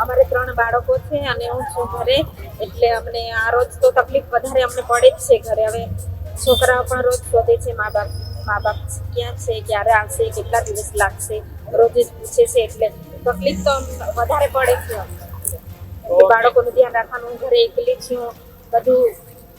અમારે ત્રણ બાળકો છે અને હું છું ઘરે એટલે અમને આ રોજ તો તકલીફ વધારે અમને પડે જ છે ઘરે હવે છોકરાઓ પણ રોજ શોધે છે મા બાપ મા બાપ ક્યાં છે ક્યારે આવશે કેટલા દિવસ લાગશે રોજ જ પૂછે છે એટલે તકલીફ તો વધારે પડે છે અમને. બાળકોનું ધ્યાન રાખવાનું ઘરે એકલી છું બધું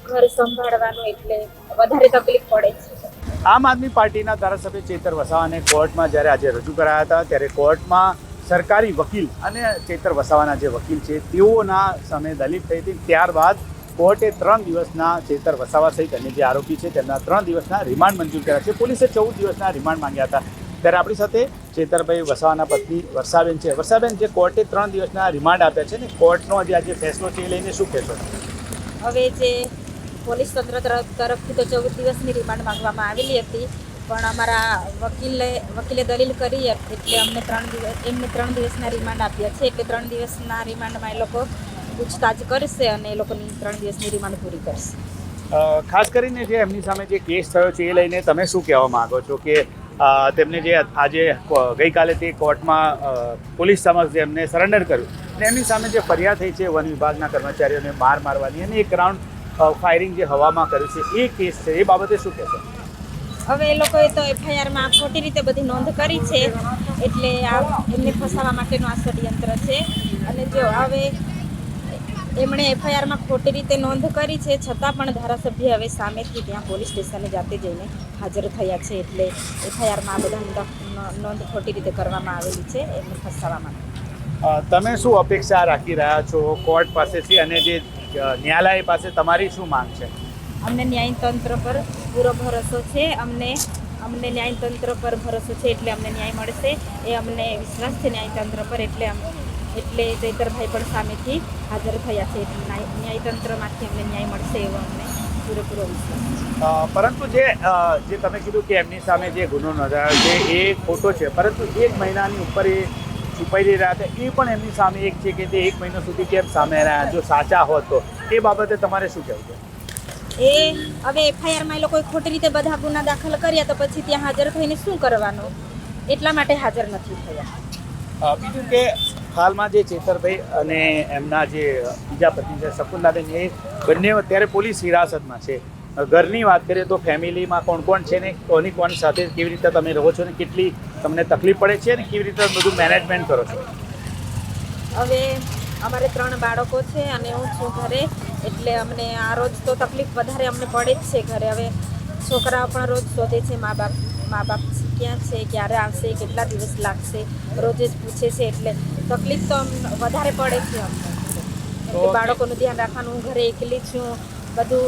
ઘર સંભાળવાનું એટલે વધારે તકલીફ પડે છે આમ આદમી પાર્ટીના ધારાસભ્ય ચેતર વસાવાને કોર્ટમાં જ્યારે આજે રજૂ કરાયા હતા ત્યારે કોર્ટમાં સરકારી વકીલ અને ચેતર વસાવાના જે વકીલ છે, તેઓના સામે દલીલ થઈ હતી. ત્યારબાદ કોર્ટે ત્રણ દિવસના ચેતર વસાવા સહિત અન્ય જે આરોપી છે, તેમના ત્રણ દિવસના રિમાન્ડ મંજૂર કર્યા છે. પોલીસે ચૌદ દિવસના રિમાન્ડ માંગ્યા હતા. ત્યારે આપણી સાથે ચેતરભાઈ વસાવાના પત્ની વર્ષાબેન છે. વર્ષાબેન જે કોર્ટે ત્રણ દિવસના રિમાન્ડ આપ્યા છે ને, કોર્ટનો જે આજે ફેસલો છે એ લઈને શું કહેશો? હવે જે પોલીસ તંત્ર તરફ તરફથી તો ચૌદ દિવસની રિમાન્ડ માંગવામાં આવેલી હતી. પણ અમારા વકીલે વકીલે દલીલ કરી એટલે અમને ત્રણ દિવસ, એમને ત્રણ દિવસના રિમાન્ડ આપ્યા છે. એટલે ત્રણ દિવસના રિમાન્ડમાં એ લોકો પૂછતાછ કરશે અને એ લોકોની ત્રણ દિવસની રિમાન્ડ પૂરી કરશે. ખાસ કરીને જે એમની સામે જે કેસ થયો છે એ લઈને તમે શું કહેવા માંગો છો કે તેમને જે આજે ગઈકાલે તે કોર્ટમાં પોલીસ સમક્ષ એમને સરેન્ડર કર્યું અને એમની સામે જે ફરિયાદ થઈ છે વન વિભાગના કર્મચારીઓને માર મારવાની અને એક રાઉન્ડ ફાયરિંગ જે હવામાં કર્યું છે એ કેસ છે એ બાબતે શું કહેશો? હવે એ લોકોએ તો એફઆઈઆરમાં ખોટી રીતે બધી નોંધ કરી છે. એટલે આ એમને ફસાવા માટેનું આ ષડયંત્ર છે. અને જો હવે એમણે એફઆઈઆરમાં ખોટી રીતે નોંધ કરી છે છતાં પણ ધારાસભ્ય હવે સામેથી ત્યાં પોલીસ સ્ટેશને જાતે જઈને હાજર થયા છે. એટલે એફઆઈઆરમાં આ બધા નોંધ- ખોટી રીતે કરવામાં આવેલી છે એમને ફસાવા માટે. તમે શું અપેક્ષા રાખી રહ્યા છો કોર્ટ પાસેથી? અને જે ન્યાયાલય પાસે તમારી શું માંગ છે? અમને ન્યાયતંત્ર પર પૂરો ભરોસો છે. અમને અમને ન્યાયતંત્ર પર ભરોસો છે એટલે અમને ન્યાય મળશે. એ અમને વિશ્વાસ છે ન્યાયતંત્ર પર એટલે એટલે ચૈતરભાઈ પણ સામેથી હાજર થયા છે. એટલે ન્યાયતંત્રમાંથી અમને ન્યાય મળશે એવો અમને પૂરેપૂરો વિશ્વાસ પરંતુ જે જે તમે કીધું કે એમની સામે જે ગુનો નોંધાયો છે, એ ખોટો છે. પરંતુ એક મહિનાની ઉપર એ છુપાઈ રહ્યા હતા એ પણ એમની સામે એક છે કે તે એક મહિનો સુધી કેમ સામે રહ્યા? જો સાચા હોત તો. એ બાબતે તમારે શું કહેવું છે? એ હવે એફઆઈઆરમાં એ લોકોએ ખોટી રીતે બધા ગુના દાખલ કર્યા તો પછી ત્યાં હાજર થઈને શું કરવાનું? એટલા માટે હાજર નથી થયા. બીજું કે હાલમાં જે ચેતરભાઈ અને એમના જે બીજા પત્ની છે શકુંતલાબેન એ બંને અત્યારે પોલીસ હિરાસતમાં છે. ઘરની વાત કરીએ તો ફેમિલીમાં કોણ કોણ છે ને કોની કોણ સાથે કેવી રીતે તમે રહો છો ને કેટલી તમને તકલીફ પડે છે ને કેવી રીતે બધું મેનેજમેન્ટ કરો છો? હવે અમારે ત્રણ બાળકો છે અને હું છું ઘરે એટલે અમને આ રોજ તો તકલીફ વધારે અમને પડે જ છે ઘરે. હવે છોકરાઓ પણ રોજ શોધે છે મા બાપ મા બાપ ક્યાં છે ક્યારે આવશે કેટલા દિવસ લાગશે રોજ જ પૂછે છે એટલે તકલીફ તો વધારે પડે છે અમને. બાળકોનું ધ્યાન રાખવાનું હું ઘરે એકલી છું બધું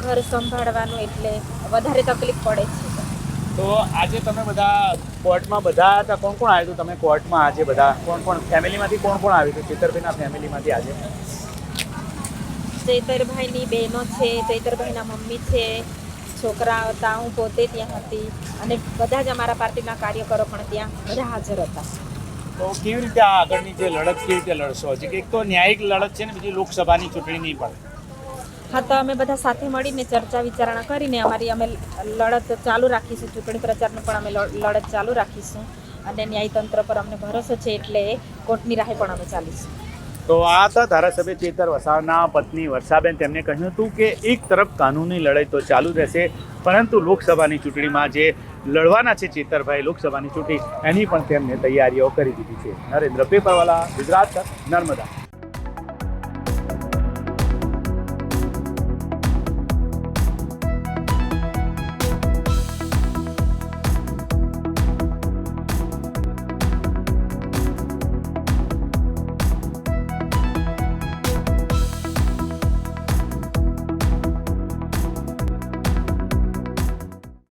ઘર સંભાળવાનું એટલે વધારે તકલીફ પડે છે. તો આજે તમે બધા કોર્ટમાં બધા હતા? કોણ કોણ આવ્યું હતું તમે કોર્ટમાં આજે બધા? કોણ કોણ? ફેમિલીમાંથી કોણ કોણ આવ્યું હતું? ચેતરભાઈના ફેમિલીમાંથી આજે? ચૈતરભાઈની બહેનો છે ચૈતરભાઈના મમ્મી છે છોકરા હતા હું પોતે ત્યાં હતી અને બધા જ અમારા પાર્ટીના કાર્યકરો પણ ત્યાં બધા હાજર હતા. તો કેવી રીતે આ આગળની જે લડત કેવી રીતે લડશો? હજી એક તો ન્યાયિક લડત છે ને બીજી લોકસભાની ચૂંટણીની પણ. હા, તો અમે બધા સાથે મળીને ચર્ચા વિચારણા કરીને અમારી અમે લડત ચાલુ રાખીશું, ચૂંટણી પ્રચારનું પણ અમે લડ- લડત ચાલુ રાખીશું અને ન્યાયતંત્ર પર અમને ભરોસો છે એટલે કોર્ટની રાહે પણ અમે ચાલીશું. તો આ હતા ધારાસભ્ય ચેતર વસાવના પત્ની વર્ષાબેન. તેમણે કહ્યું હતું કે એક તરફ કાનૂની લડાઈ તો ચાલુ રહેશે, પરંતુ લોકસભાની ચૂંટણીમાં જે લડવાના છે ચેતરભાઈ, લોકસભાની ચૂંટણી એની પણ તેમને તૈયારીઓ કરી દીધી છે. નરેન્દ્ર પેપરવાલા, ગુજરાત, નર્મદા.